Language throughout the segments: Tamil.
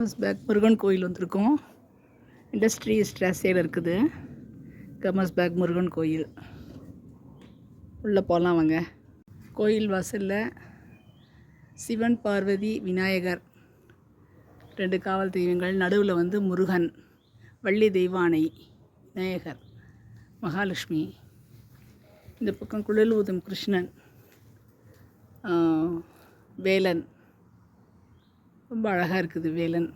கமஸ்பேக் முருகன் கோயில் வந்திருக்கோம். இண்டஸ்ட்ரி ஸ்ட்ராஸியில் இருக்குது. கமஸ்பேக் முருகன் கோயில். உள்ளே போகலாம் வாங்க. கோயில் வாசலில் சிவன் பார்வதி விநாயகர் ரெண்டு காவல் தெய்வங்கள் நடுவில் வந்து முருகன் வள்ளி தெய்வானை விநாயகர் மகாலட்சுமி. இந்த பக்கம் குழல் ஊதும் கிருஷ்ணன் வேலன் ரொம்ப அழகாக இருக்குது வேலன்.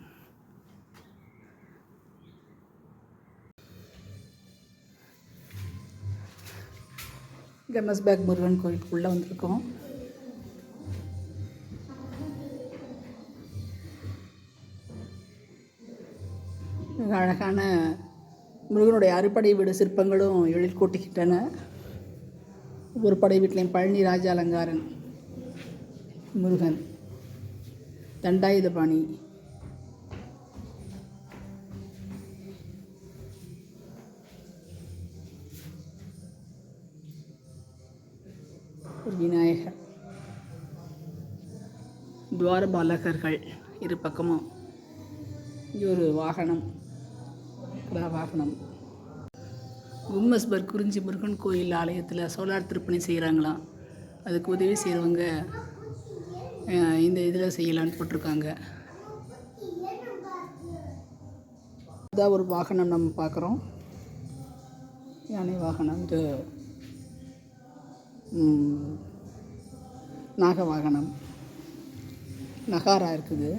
கமஸ்பேக் முருகன் கோயிலுக்குள்ளே வந்திருக்கோம். மிக அழகான முருகனுடைய அறுபடை வீடு சிற்பங்களும் எழில் கூட்டுகின்றன ஒவ்வொரு படை வீட்லையும் பழனி ராஜ அலங்காரன் முருகன். தண்டாயுதபாணி விநாயகர் துவாரபாலகர்கள் இரு பக்கமும் இங்கே ஒரு வாகனம் கிடா வாகனம் கும்மஸ்பர் குறிஞ்சி முருகன் கோயில் ஆலயத்தில் சோலார் திருப்பணி செய்கிறாங்களாம் அதுக்கு உதவி செய்கிறவங்க இந்த இதில் செய்யலான்னு போட்டிருக்காங்க. இதான் ஒரு வாகனம் நம்ம பார்க்குறோம். யானை வாகனம் இது நாக வாகனம். நகாரா இருக்குது.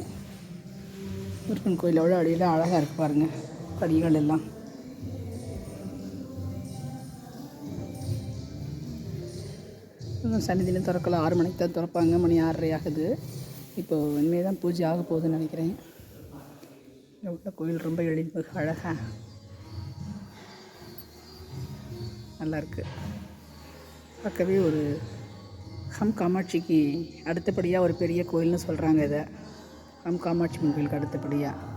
முருகன் கோயிலோட அடியில் அழகாக இருக்கு பாருங்கள் படிகள் எல்லாம். சன்னிதியிலும் திறக்கல. ஆறு மணிக்கு தான் திறப்பாங்க. மணி ஆறரை ஆகுது. இப்போ இனிமேல் தான் பூஜை ஆக போகுதுன்னு நினைக்கிறேன். இங்க உள்ள கோயில் ரொம்ப எழில்மிகு அழகாக நல்லாயிருக்கு பக்கவே பார்க்கவே ஒரு ஹம் காமாட்சிக்கு அடுத்தபடியாக ஒரு பெரிய கோயில்னு சொல்கிறாங்க இதை. ஹம் காமாட்சி அம்மன் கோயிலுக்கு அடுத்தபடியாக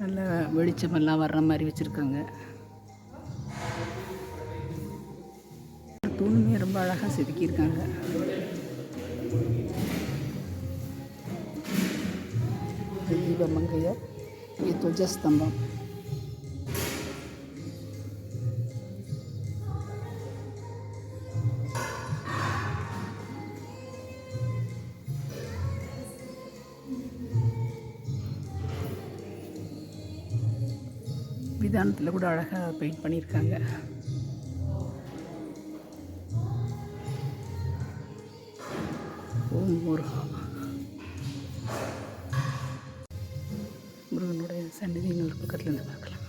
நல்ல வெளிச்சமெல்லாம் வர்ற மாதிரி வச்சுருக்காங்க. தூணுமே ரொம்ப அழகாக செதுக்கியிருக்காங்க. தீபமங்கையர் இது துவஜஸ்தம்பம். விதானத்தில் கூட அழகாக பெயிண்ட் பண்ணியிருக்காங்க. ஓம் முருகா முருகனுடைய சன்னிதி இன்னொரு பக்கத்துல இருந்து பார்க்கலாம்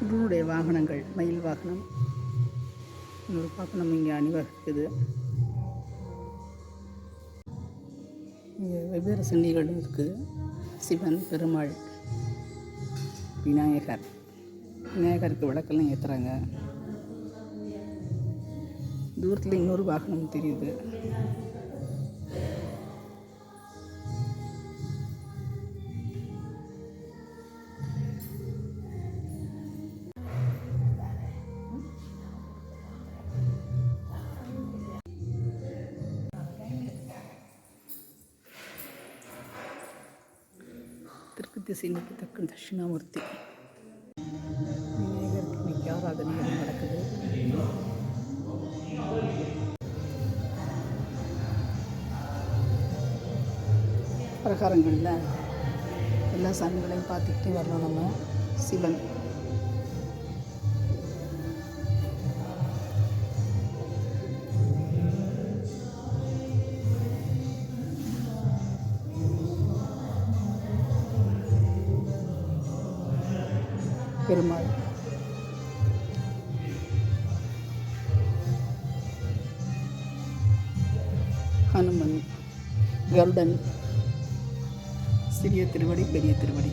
முருகனுடைய வாகனங்கள் மயில் வாகனம் இன்னொரு வாகனம் இங்கே அணிவகுக்குது இங்கே வெவ்வேறு சன்னிகளும் இருக்குது சிவன் பெருமாள் விநாயகர். விநாயகருக்கு விளக்கெல்லாம் ஏற்றுறாங்க தூரத்தில் இன்னொரு வாகனம் தெரியுது. தெற்கு திசை தட்சிணாமூர்த்தி. விநாயகருக்கு இன்னைக்கு ஆராதனைகள் நடக்குது. பிரகாரங்களில் எல்லா சாமிகளையும் பார்த்துக்கிட்டே வரணும் நம்ம சிவன். பெருமாள். ஹனுமன் கருடன் சிறிய திருவடி பெரிய திருவடி.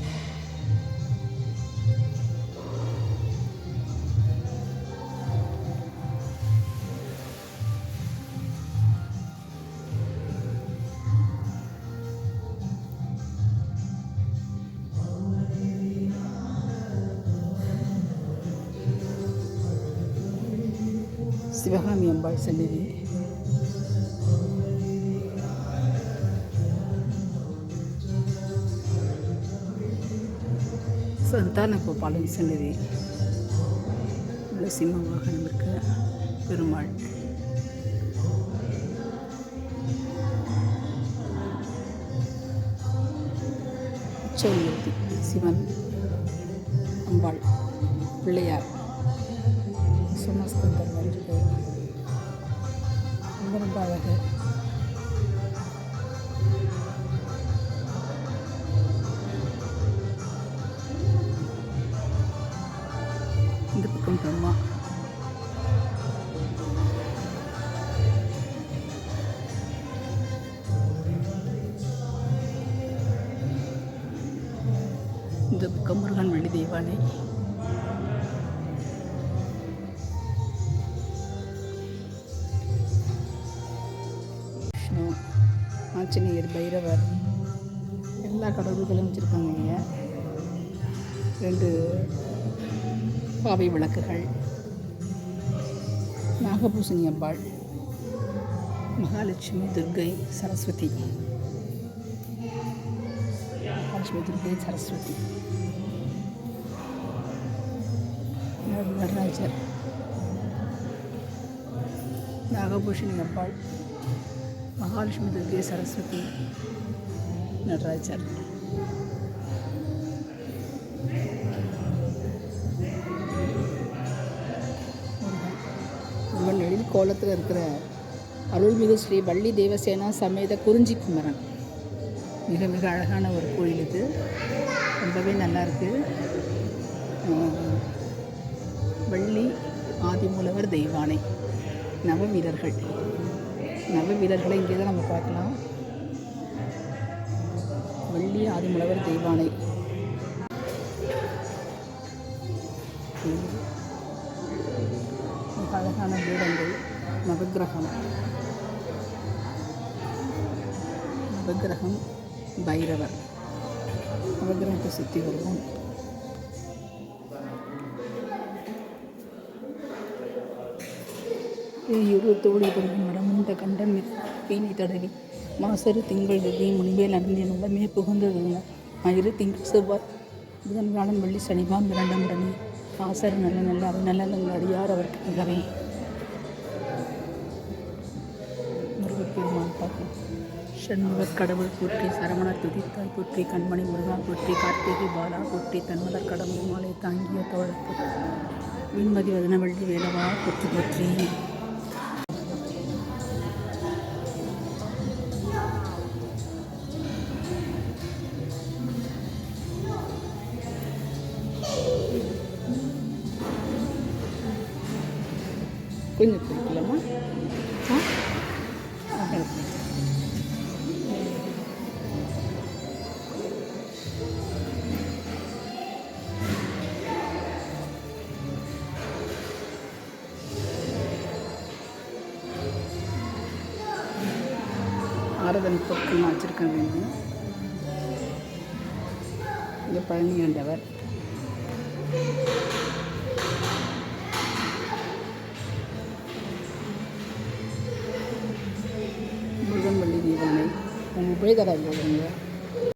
சிவகாமி அம்பாள் சந்நிதி. சந்தான கோபாலன் சந்நிதி. உள்ள சிம்ம வாகனம் இருக்க பெருமாள். உச்சவலியுர்த்தி சிவன் அம்பாள் பிள்ளையார். சுமஸ்கந்தர் மாதிரி இருக்கு ரொம்ப ரொம்ப அழகு. இந்த பக்கம் பிரம்மா இந்த பக்கம் முருகன் வெள்ளி தெய்வானை விஷ்ணு ஆஞ்சநேயர் பைரவர் எல்லா கடவுள்களும் வச்சுருக்காங்க இங்கே. ரெண்டு பாவை விளக்குகள் நாகபூசணி அம்பாள் மகாலட்சுமி துர்கை சரஸ்வதி. மகாலட்சுமி துர்கை சரஸ்வதி. நடராஜர். நாகபூஷணி அம்பாள் மகாலட்சுமி துர்கே சரஸ்வதி நடராஜர். முருகன் எழில் கோலத்தில் இருக்கிற அருள்மிகு ஸ்ரீ வள்ளி தேவசேனா சமேத குறிஞ்சி குமரன். மிக மிக அழகான ஒரு கோயில் இது. ரொம்பவே நல்லா இருக்கு. வள்ளி ஆதிமூலவர் தெய்வானை. நவ வீரர்கள். நவ வீரர்களை இங்கே தான் நம்ம பார்க்கலாம். வள்ளி ஆதிமூலவர் தெய்வானை அழகான பீடங்கள் நவகிரகம் நவகிரகம் பைரவர். நவக்கிரகத்தை சுற்றி வருவோம். இரு தோழி பொருள் மடமுண்ட கண்டம் பீனி தடவி மாசரு திங்கள் வெள்ளி முனிவேல் அணிந்தின் உடமே புகுந்தது மயிறு திங்கள் செவ்வாய் புதன் வியாழன் வெள்ளி சனிவான் இரண்டாம் உடனே ஆசர் நல்ல நல்ல அவர் நல்ல நல்ல அடியார் அவருக்கு மிகவே. முருகப்பெருமான் பார்க்கும் ஷண்முகர் கடவுள் போற்றி சரவண துதித்தாய் போற்றி கண்மணி முருகா போற்றி கார்த்திகை பாலா போற்றி தன்மலர் கடவுள் மாலை தாங்கிய தோழர் போற்றி விண்மதி வதனவள்ளி வேலவா போற்றி போற்றி. கொஞ்சம் குடிக்கலாமா? ஆ? பொருட்கள்லாம் வச்சுருக்காங்க இங்கே இந்த பழனி ஆண்டவர் 没得那个牛。